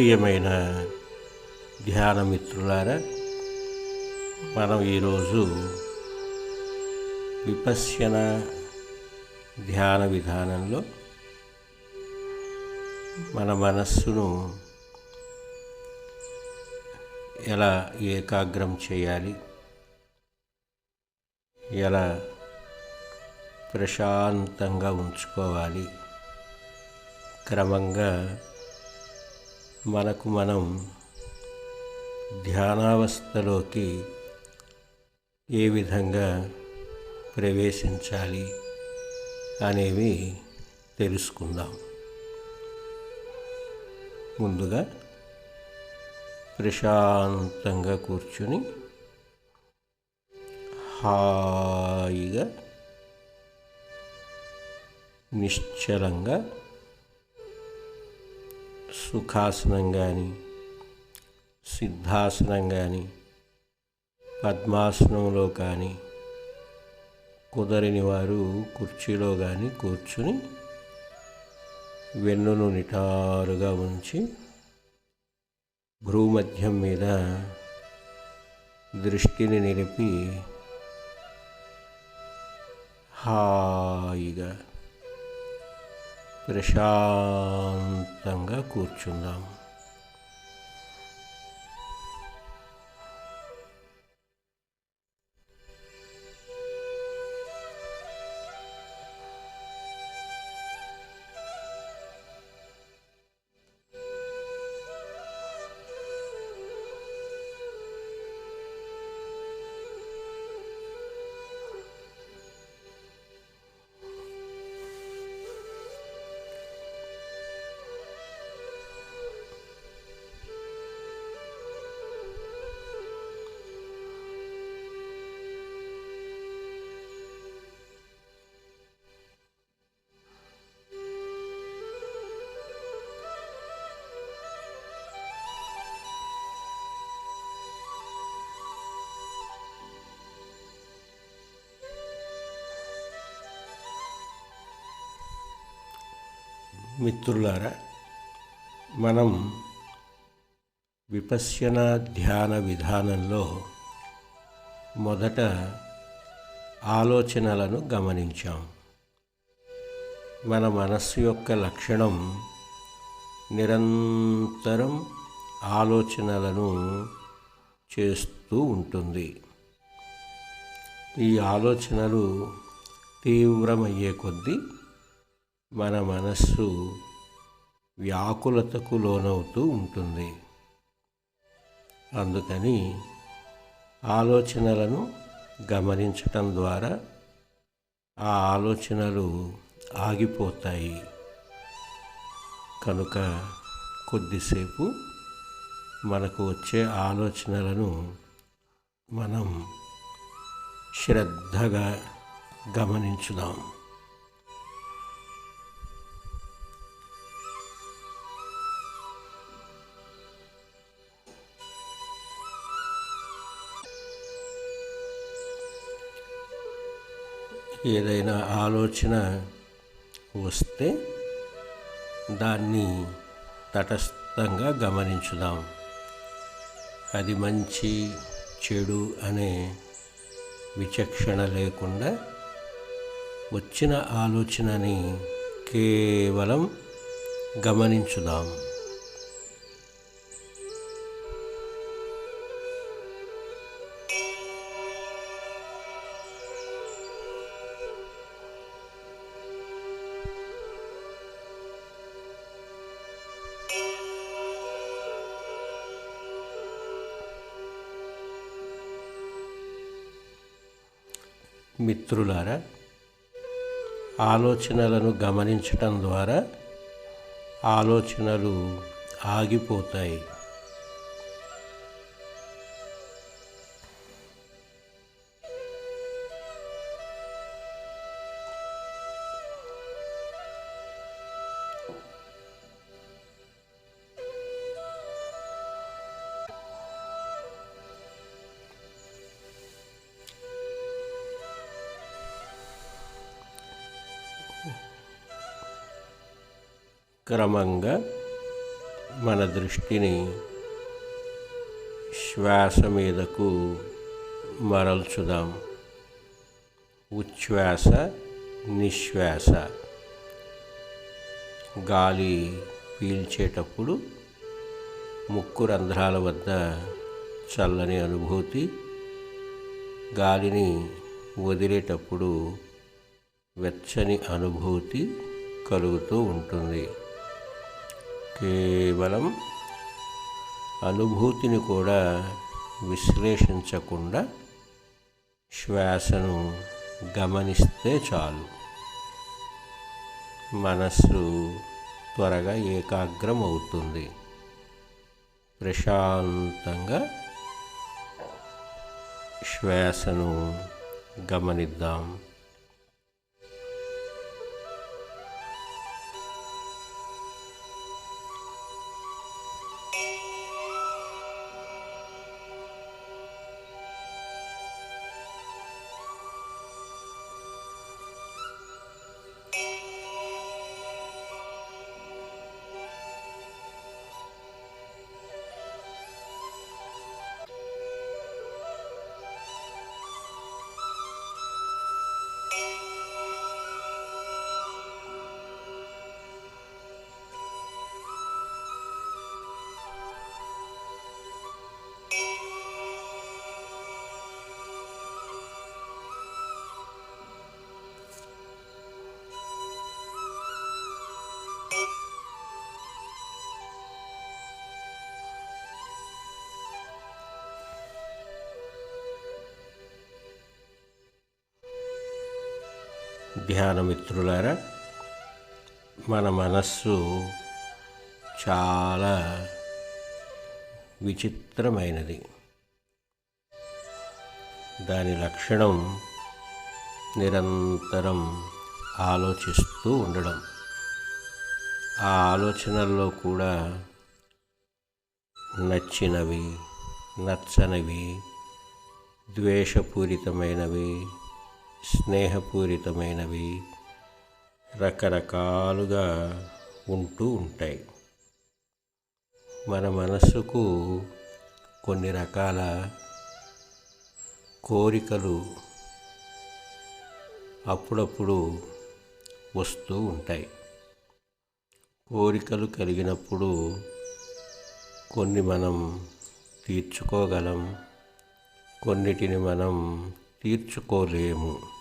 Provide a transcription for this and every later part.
ప్రియమైన ధ్యాన మిత్రులారా మనం ఈరోజు విపశ్యన ధ్యాన విధానంలో మన మనస్సును ఎలా ఏకాగ్రం చేయాలి ఎలా ప్రశాంతంగా ఉంచుకోవాలి క్రమంగా మనకు మనం ధ్యానావస్థలోకి ఏ విధంగా ప్రవేశించాలి అనేవి తెలుసుకుందాం. ముందుగా ప్రశాంతంగా కూర్చుని హాయిగా నిశ్చలంగా సుఖాసనం కానీ సిద్ధాసనం కానీ పద్మాసనంలో కానీ కుదరని వారు కుర్చీలో కానీ కూర్చుని వెన్నును నిటారుగా ఉంచి భ్రూమధ్యం మీద దృష్టిని నిలిపి హాయిగా ప్రశాంతంగా కూర్చుందాం. మిత్రులారా మనం విపశ్యన ధ్యాన విధానంలో మొదట ఆలోచనలను గమనించాం. మన మనస్సు యొక్క లక్షణం నిరంతరం ఆలోచనలను చేస్తూ ఉంటుంది. ఈ ఆలోచనలు తీవ్రమయ్యే కొద్దీ మన మనస్సు వ్యాకులతకు లోనవుతూ ఉంటుంది. అందుకని ఆలోచనలను గమనించటం ద్వారా ఆ ఆలోచనలు ఆగిపోతాయి. కనుక కొద్దిసేపు మనకు వచ్చే ఆలోచనలను మనం శ్రద్ధగా గమనించుదాం. ఏదైనా ఆలోచన వస్తే దాన్ని తటస్థంగా గమనించుదాం. అది మంచి చెడు అనే విచక్షణ లేకుండా వచ్చిన ఆలోచనని కేవలం గమనించుదాం. మిత్రులారా ఆలోచనలను గమనించటం ద్వారా ఆలోచనలు ఆగిపోతాయి. క్రమంగా మన దృష్టిని శ్వాస మీదకు మరల్చుదాం. ఉచ్ఛ్వాస నిశ్వాస. గాలి పీల్చేటప్పుడు ముక్కు రంధ్రాల వద్ద చల్లని అనుభూతి గాలిని వదిలేటప్పుడు వెచ్చని అనుభూతి కలుగుతూ ఉంటుంది. కేవలం అనుభూతిని కూడా విశ్లేషించకుండా శ్వాసను గమనిస్తే చాలు. మనస్సు త్వరగా ఏకాగ్రం అవుతుంది ప్రశాంతంగా శ్వాసను గమనిద్దాం. ధ్యానమిత్రులారా మన మనస్సు చాలా విచిత్రమైనది. దాని లక్షణం నిరంతరం ఆలోచిస్తూ ఉండడం. ఆ ఆలోచనల్లో కూడా నచ్చినవి నచ్చనివి ద్వేషపూరితమైనవి స్నేహపూరితమైనవి రకరకాలుగా ఉంటూ ఉంటాయి. మన మనస్సుకు కొన్ని రకాల కోరికలు అప్పుడప్పుడు వస్తూ ఉంటాయి. కోరికలు కలిగినప్పుడు కొన్ని మనం తీర్చుకోగలం కొన్నిటిని మనం తీర్చుకోలేము.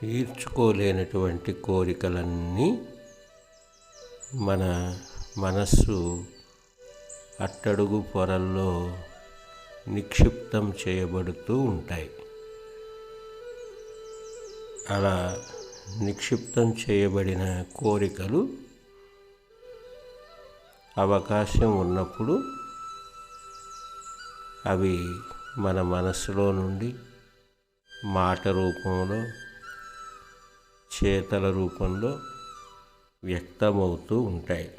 తీర్చుకోలేనటువంటి కోరికలన్నీ మన మనస్సు అట్టడుగు పొరల్లో నిక్షిప్తం చేయబడుతూ ఉంటాయి. అలా నిక్షిప్తం చేయబడిన కోరికలు అవకాశం ఉన్నప్పుడు అవి మన మనసులో నుండి మాట రూపంలో చేతల రూపంలో వ్యక్తమవుతూ ఉంటాయి.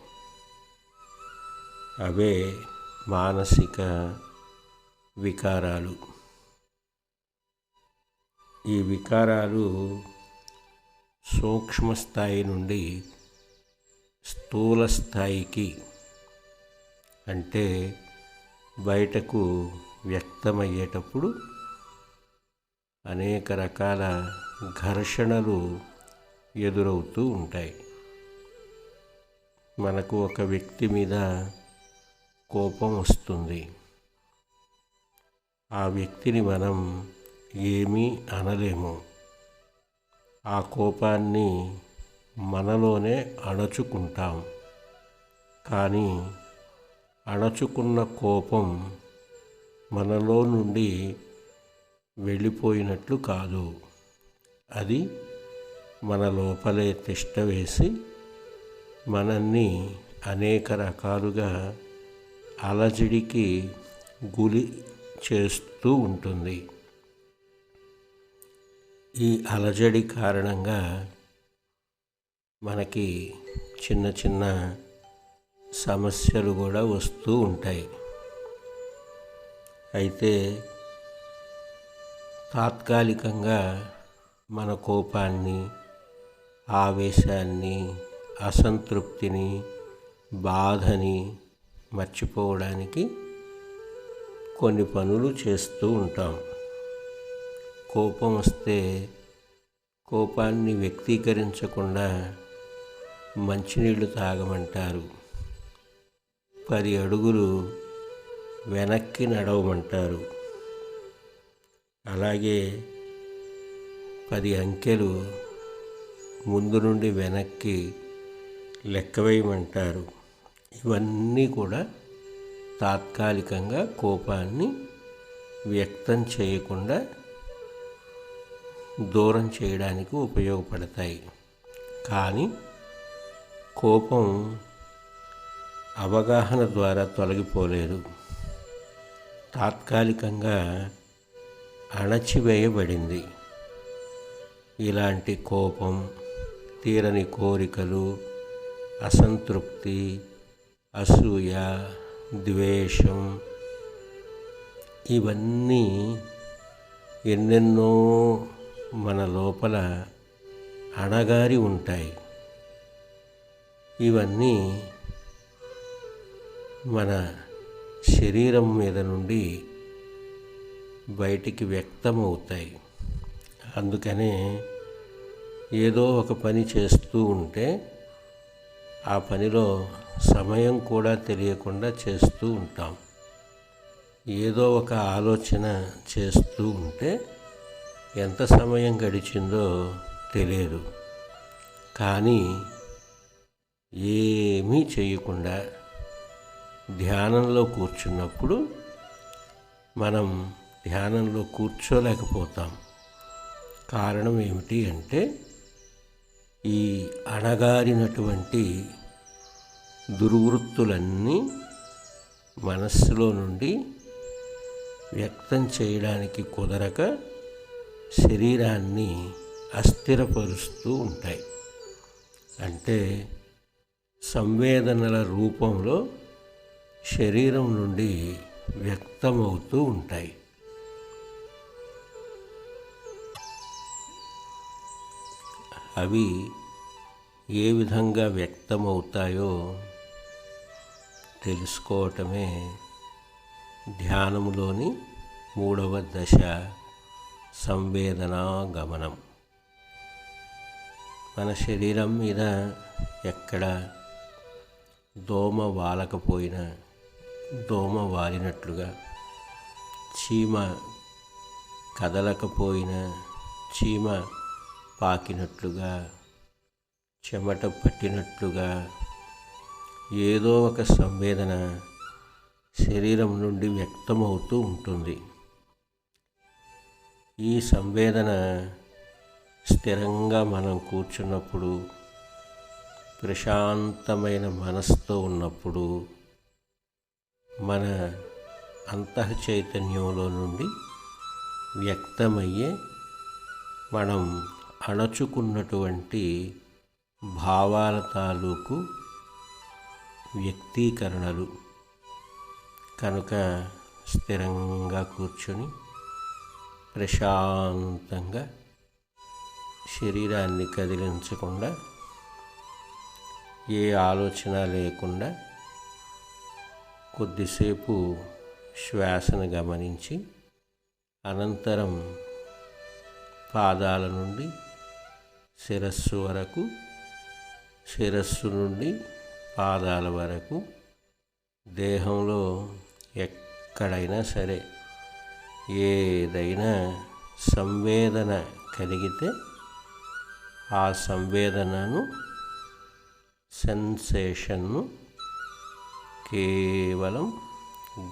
అవే మానసిక వికారాలు. ఈ వికారాలు సూక్ష్మ స్థాయి నుండి స్థూల స్థాయికి అంటే బయటకు వ్యక్తమయ్యేటప్పుడు అనేక రకాల ఘర్షణలు ఎదురవుతూ ఉంటాయి. మనకు ఒక వ్యక్తి మీద కోపం వస్తుంది. ఆ వ్యక్తిని మనం ఏమీ అనలేము. ఆ కోపాన్ని మనలోనే అణచుకుంటాం. కానీ అణచుకున్న కోపం మనలో నుండి వెళ్ళిపోయినట్లు కాదు. అది మన లోపలే తిష్ట వేసి మనల్ని అనేక రకాలుగా అలజడికి గులి చేస్తూ ఉంటుంది. ఈ అలజడి కారణంగా మనకి చిన్న చిన్న సమస్యలు కూడా వస్తూ ఉంటాయి. అయితే తాత్కాలికంగా మన కోపాన్ని ఆవేశాన్ని అసంతృప్తిని బాధని మర్చిపోవడానికి కొన్ని పనులు చేస్తూ ఉంటాం. కోపం వస్తే కోపాన్ని వ్యక్తీకరించకుండా మంచినీళ్ళు తాగమంటారు. పది అడుగులు వెనక్కి నడవమంటారు. అలాగే పది అంకెలు ముందు నుండి వెనక్కి లెక్కవేయమంటారు ఇవన్నీ కూడా తాత్కాలికంగా కోపాన్ని వ్యక్తం చేయకుండా దూరం చేయడానికి ఉపయోగపడతాయి. కానీ కోపం అవగాహన ద్వారా తొలగిపోలేదు. తాత్కాలికంగా అణచివేయబడింది. ఇలాంటి కోపం తీరని కోరికలు అసంతృప్తి అసూయ ద్వేషం ఇవన్నీ ఎన్నెన్నో మన లోపల అణగారి ఉంటాయి. ఇవన్నీ మన శరీరం మీద నుండి బయటికి వ్యక్తమవుతాయి. అందుకనే ఏదో ఒక పని చేస్తూ ఉంటే ఆ పనిలో సమయం కూడా తెలియకుండా చేస్తూ ఉంటాం. ఏదో ఒక ఆలోచన చేస్తూ ఉంటే ఎంత సమయం గడిచిందో తెలియదు. కానీ ఏమీ చేయకుండా ధ్యానంలో కూర్చున్నప్పుడు మనం ధ్యానంలో కూర్చోలేకపోతాం. కారణం ఏమిటి అంటే ఈ అణగారినటువంటి దుర్వృత్తులన్నీ మనస్సులో నుండి వ్యక్తం చేయడానికి కుదరక శరీరాన్ని అస్థిరపరుస్తూ ఉంటాయి. అంటే సంవేదనల రూపంలో శరీరం నుండి వ్యక్తమవుతూ ఉంటాయి. అవి ఏ విధంగా వ్యక్తమవుతాయో తెలుసుకోవటమే ధ్యానములోని మూడవ దశ సంవేదనా గమనం మన శరీరం మీద ఎక్కడ దోమ వాలకపోయినా దోమ వాలినట్లుగా చీమ కదలకపోయినా చీమ పాకినట్లుగా చెమట పట్టినట్లుగా ఏదో ఒక సంవేదన శరీరం నుండి వ్యక్తమవుతూ ఉంటుంది. ఈ సంవేదన స్థిరంగా మనం కూర్చున్నప్పుడు ప్రశాంతమైన మనస్సుతో ఉన్నప్పుడు మన అంతః చైతన్యంలో నుండి వ్యక్తమయ్యే మనం అణచుకున్నటువంటి భావాల తాలూకు వ్యక్తీకరణలు. కనుక స్థిరంగా కూర్చొని ప్రశాంతంగా శరీరాన్ని కదిలించకుండా ఏ ఆలోచన లేకుండా కొద్దిసేపు శ్వాసను గమనించి అనంతరం పాదాల నుండి శిరస్సు వరకు శిరస్సు నుండి పాదాల వరకు దేహంలో ఎక్కడైనా సరే ఏదైనా సంవేదన కలిగితే ఆ సంవేదనను సెన్సేషన్ను కేవలం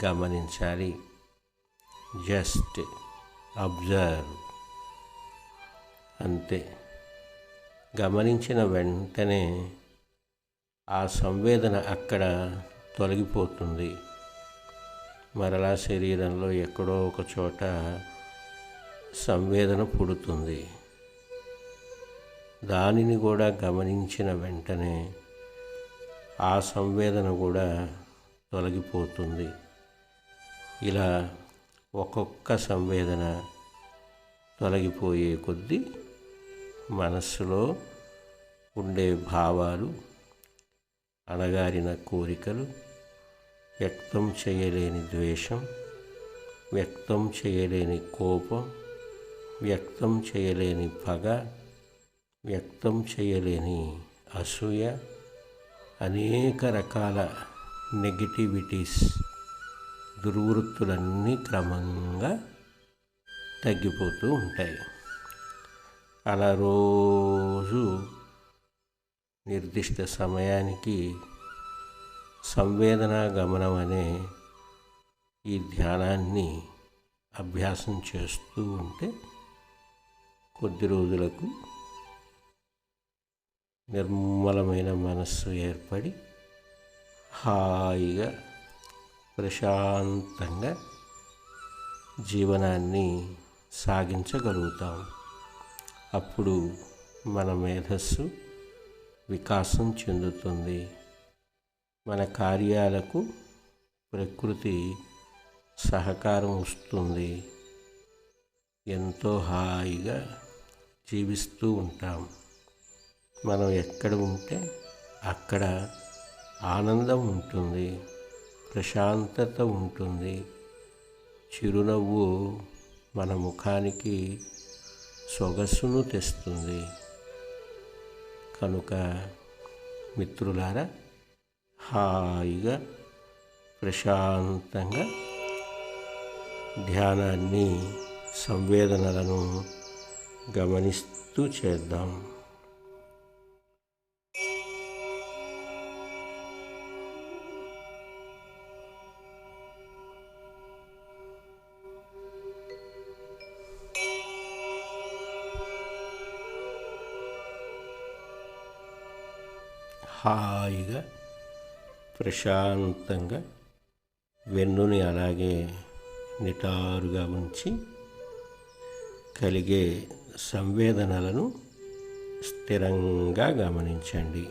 గమనించాలి. Just observe. అంతే. గమనించిన వెంటనే ఆ సంవేదన అక్కడ తొలగిపోతుంది. మరలా శరీరంలో ఎక్కడో ఒక చోట సంవేదన పుడుతుంది. దానిని కూడా గమనించిన వెంటనే ఆ సంవేదన కూడా తొలగిపోతుంది. ఇలా ఒక్కొక్క సంవేదన తొలగిపోయే కొద్దీ మనస్సులో ఉండే భావాలు అణగారిన కోరికలు వ్యక్తం చేయలేని ద్వేషం వ్యక్తం చేయలేని కోపం వ్యక్తం చేయలేని పగ వ్యక్తం చేయలేని అసూయ అనేక రకాల నెగిటివిటీస్ దుర్వృత్తులన్నీ క్రమంగా తగ్గిపోతూ ఉంటాయి. అలా రోజు నిర్దిష్ట సమయానికి సంవేదన గమనం అనే ఈ ధ్యానాన్ని అభ్యాసం చేస్తూ ఉంటే కొద్ది రోజులకు నిర్మలమైన మనస్సు ఏర్పడి హాయిగా ప్రశాంతంగా జీవనాన్ని సాగించగలుగుతాం. అప్పుడు మన మేధస్సు వికాసం చెందుతుంది. మన కార్యాలకు ప్రకృతి సహకారం వస్తుంది. ఎంతో హాయిగా జీవిస్తూ ఉంటాం. మనం ఎక్కడ ఉంటే అక్కడ ఆనందం ఉంటుంది ప్రశాంతత ఉంటుంది. చిరునవ్వు మన ముఖానికి సొగసును తెస్తుంది. కనుక మిత్రులారా హాయిగా ప్రశాంతంగా ధ్యానాన్ని సంవేదనలను గమనిస్తూ చేద్దాం. హాయిగా ప్రశాంతంగా వెన్నుని అలాగే నిటారుగా ఉంచి కలిగే సంవేదనలను స్థిరంగా గమనించండి.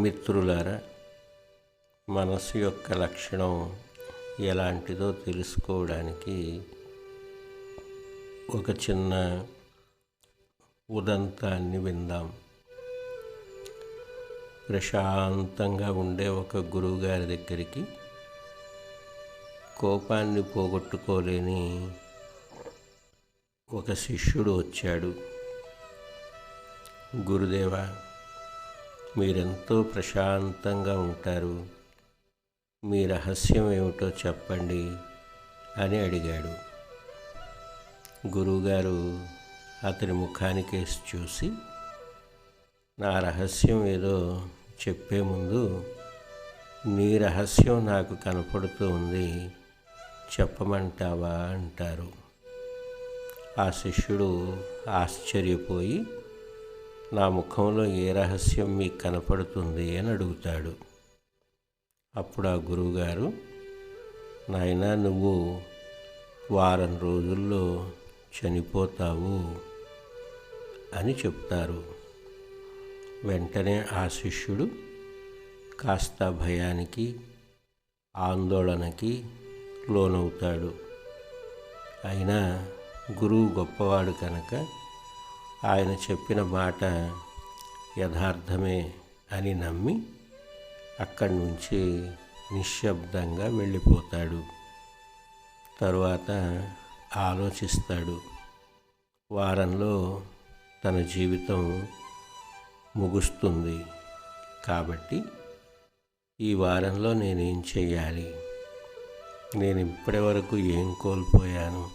మిత్రులారా మనసు యొక్క లక్షణం ఎలాంటిదో తెలుసుకోవడానికి ఒక చిన్న ఉదంతాన్ని విందాం. ప్రశాంతంగా ఉండే ఒక గురువుగారి దగ్గరికి కోపాన్ని పోగొట్టుకోలేని ఒక శిష్యుడు వచ్చాడు. గురుదేవా మీరెంతో ప్రశాంతంగా ఉంటారు. మీ రహస్యం ఏమిటో చెప్పండి అని అడిగాడు. గురువుగారు అతని ముఖానికేసి చూసి నా రహస్యం ఏదో చెప్పే ముందు నీ రహస్యం నాకు కనపడుతూ ఉంది చెప్పమంటావా అంటారు. ఆ శిష్యుడు ఆశ్చర్యపోయి నా ముఖంలో ఏ రహస్యం మీకు కనపడుతుంది అని అడుగుతాడు. అప్పుడు ఆ గురువుగారు నాయన నువ్వు వారం రోజుల్లో చనిపోతావు అని చెప్తారు. వెంటనే ఆ శిష్యుడు కాస్త భయానికి ఆందోళనకి లోనవుతాడు. అయినా గురువు గొప్పవాడు కనుక ఆయన చెప్పిన మాట యథార్థమే అని నమ్మి అక్కడి నుంచి నిశ్శబ్దంగా వెళ్ళిపోతాడు. తరువాత ఆలోచిస్తాడు. వారంలో తన జీవితం ముగుస్తుంది. కాబట్టి ఈ వారంలో నేనేం చేయాలి నేను ఇప్పటి వరకు ఏం కోల్పోయాను?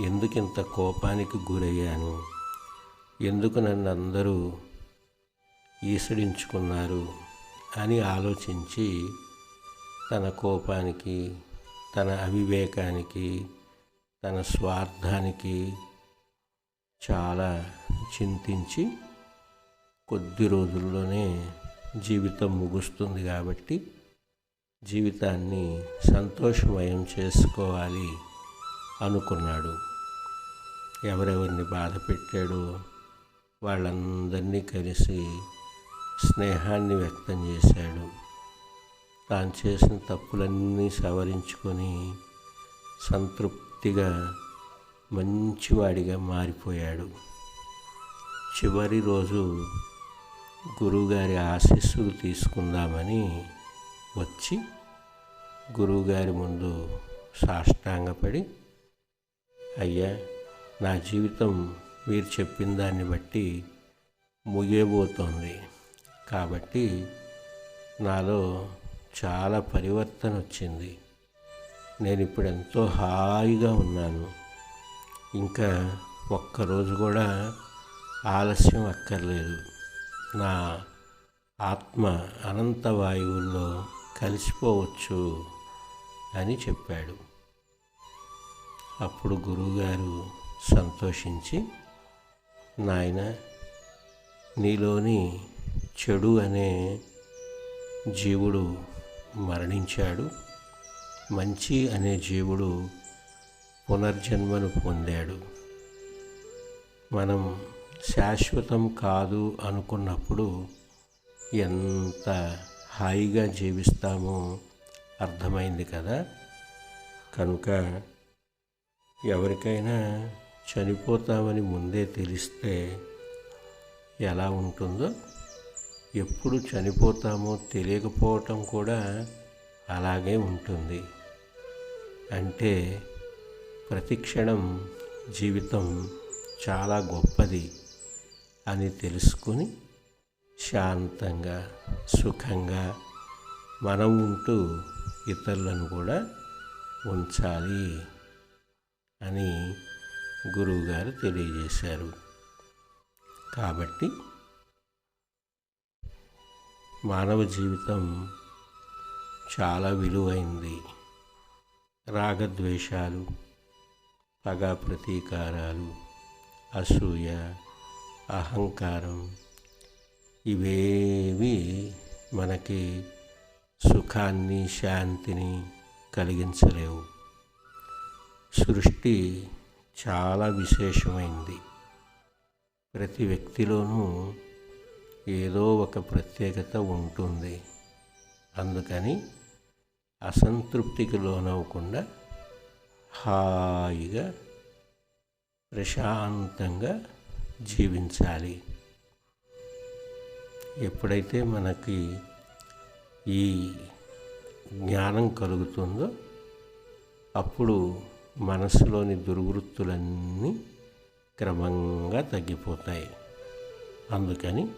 ఎందుకింత కోపానికి గురయ్యాను? ఎందుకు నన్ను అందరూ ఈసడించుకున్నారు అని ఆలోచించి తన కోపానికి తన అవివేకానికి తన స్వార్థానికి చాలా చింతించి కొద్ది రోజుల్లోనే జీవితం ముగుస్తుంది కాబట్టి జీవితాన్ని సంతోషమయం చేసుకోవాలి అనుకున్నాడు. ఎవరెవరిని బాధ పెట్టాడో వాళ్ళందరినీ కలిసి స్నేహాన్ని వ్యక్తం చేశాడు. తాను చేసిన తప్పులన్నీ సవరించుకొని సంతృప్తిగా మంచివాడిగా మారిపోయాడు. చివరి రోజు గురువుగారి ఆశీస్సులు తీసుకుందామని వచ్చి గురువుగారి ముందు సాష్టాంగపడి అయ్యా నా జీవితం మీరు చెప్పిన దాన్ని బట్టి ముగియబోతోంది. కాబట్టి నాలో చాలా పరివర్తన వచ్చింది. నేను ఇప్పుడు ఎంతో హాయిగా ఉన్నాను. ఇంకా ఒక్కరోజు కూడా ఆలస్యం అక్కర్లేదు. నా ఆత్మ అనంత వాయువుల్లో కలిసిపోవచ్చు అని చెప్పాడు. అప్పుడు గురువుగారు సంతోషించి నాయన నీలోని చెడు అనే జీవుడు మరణించాడు. మంచి అనే జీవుడు పునర్జన్మను పొందాడు. మనం శాశ్వతం కాదు అనుకున్నప్పుడు ఎంత హాయిగా జీవిస్తామో అర్థమైంది కదా. కనుక ఎవరికైనా చనిపోతామని ముందే తెలిస్తే ఎలా ఉంటుందో ఎప్పుడు చనిపోతామో తెలియకపోవటం కూడా అలాగే ఉంటుంది. అంటే ప్రతిక్షణం జీవితం చాలా గొప్పది అని తెలుసుకుని శాంతంగా సుఖంగా మనం ఉంటూ ఇతరులను కూడా ఉంచాలి అని గురువుగారు తెలియజేశారు. కాబట్టి మానవ జీవితం చాలా విలువైంది. రాగద్వేషాలు పగ ప్రతీకారాలు అసూయ అహంకారం ఇవేవి మనకి సుఖాన్ని శాంతిని కలిగించలేవు. సృష్టి చాలా విశేషమైంది. ప్రతి వ్యక్తిలోనూ ఏదో ఒక ప్రత్యేకత ఉంటుంది. అందుకని అసంతృప్తికి లోనవ్వకుండా హాయిగా ప్రశాంతంగా జీవించాలి. ఎప్పుడైతే మనకి ఈ జ్ఞానం కలుగుతుందో అప్పుడు మనసులోని దుర్వృత్తులన్నీ క్రమంగా తగ్గిపోతాయి. అందుకని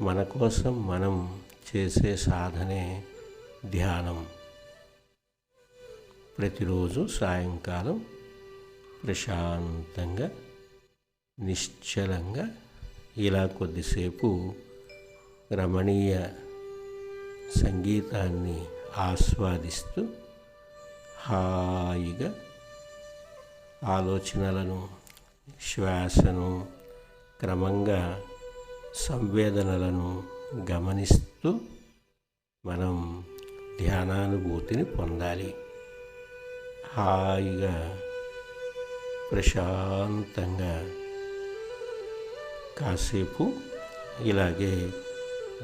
మన కోసం మనం చేసే సాధనే ధ్యానం. ప్రతిరోజు సాయంకాలం ప్రశాంతంగా నిశ్చలంగా ఇలా కొద్దిసేపు రమణీయ సంగీతాన్ని ఆస్వాదిస్తూ హాయిగా ఆలోచనలను శ్వాసను క్రమంగా సంవేదనలను గమనిస్తూ మనం ధ్యానానుభూతిని పొందాలి. హాయిగా ప్రశాంతంగా కాసేపు ఇలాగే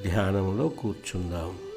ధ్యానంలో కూర్చుందాం.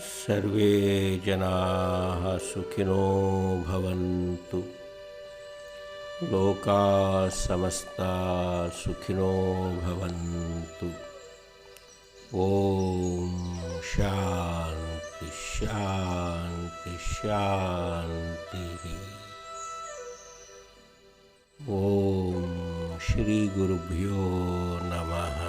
सर्वे जनाः सुखिनो भवन्तु। लोकाः समस्ता सुखिनो भवन्तु। ॐ शान्ति शान्ति, शान्तिः। ॐ श्रीगुरुभ्यो नमः।